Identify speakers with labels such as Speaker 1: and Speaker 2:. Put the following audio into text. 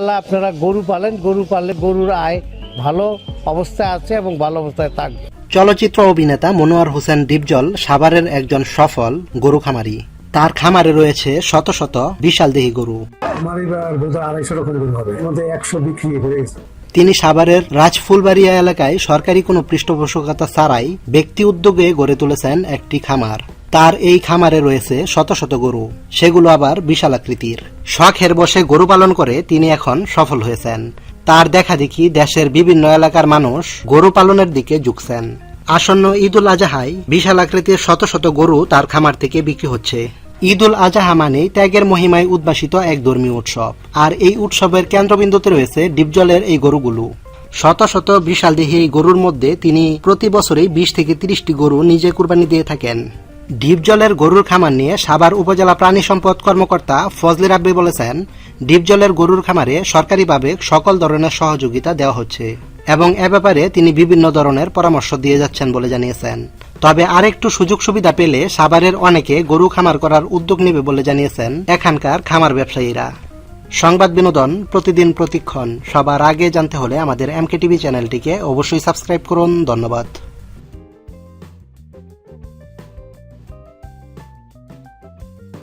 Speaker 1: আল্লাহ আপনারা গরু পালেন গরু পাললে গরুর আয় ভালো অবস্থায় আছে এবং ভালো অবস্থায় থাকবে।
Speaker 2: চলচ্চিত্র অভিনেতা মনোয়ার হোসেন ডিপজল সাভারের একজন সফল গরু খামারি। তার খামারে রয়েছে শত শত বিশাল দেহী গরু।
Speaker 3: আমার এবার বোধ আড়াইশো রকম গরু হবে। এর একশো বিক্রি হয়ে গেছে।
Speaker 2: তিনি সাভারের রাজফুলবাড়িয়া এলাকায় সরকারি কোনো পৃষ্ঠপোষকতা ছাড়াই ব্যক্তি উদ্যোগে গড়ে তুলেছেন একটি খামার। তার এই খামারে রয়েছে শত শত গরু। সেগুলো আবার বিশাল আকৃতির। শখের বসে গরু পালন করে তিনি এখন সফল হয়েছেন। তার দেখা দেখি দেশের বিভিন্ন এলাকার মানুষ গরু পালনের দিকে ঝুঁকছেন। আসন্ন ঈদুল আজহায় বিশাল আকৃতির শত শত গরু তার খামার থেকে বিক্রি হচ্ছে। ঈদুল আজাহা মানে ত্যাগের মহিমায় উদ্ভাসিত এক ধর্মীয় উৎসব। আর এই উৎসবের কেন্দ্রবিন্দুতে রয়েছে ডিপজলের এই গরুগুলো। শত শত বিশাল দেহী এই গরুর মধ্যে তিনি প্রতি বছরেই বিশ থেকে তিরিশটি গরু নিজে কুরবানি দিয়ে থাকেন। ডিপজলের গরুর খামার নিয়ে সাভার উপজেলা প্রাণী সম্পদ কর্মকর্তা ফজলে রাব্বি বলেছেন ডিপজলের গরুর খামারে সরকারিভাবে সকল ধরনের সহযোগিতা দেওয়া হচ্ছে এবং এ ব্যাপারে তিনি বিভিন্ন ধরনের পরামর্শ দিয়ে যাচ্ছেন বলে জানিয়েছেন। তবে আরেকটু সুযোগ সুবিধা পেলে সাভারের অনেকে গরু খামার করার উদ্যোগ নেবে বলে জানিয়েছেন এখানকার খামার ব্যবসায়ীরা। সংবাদ বিনোদন প্রতিদিন প্রতিক্ষণ। সবার আগে জানতে হলে আমাদের এমকে টিভি চ্যানেলটিকে অবশ্যই সাবস্ক্রাইব করুন। ধন্যবাদ।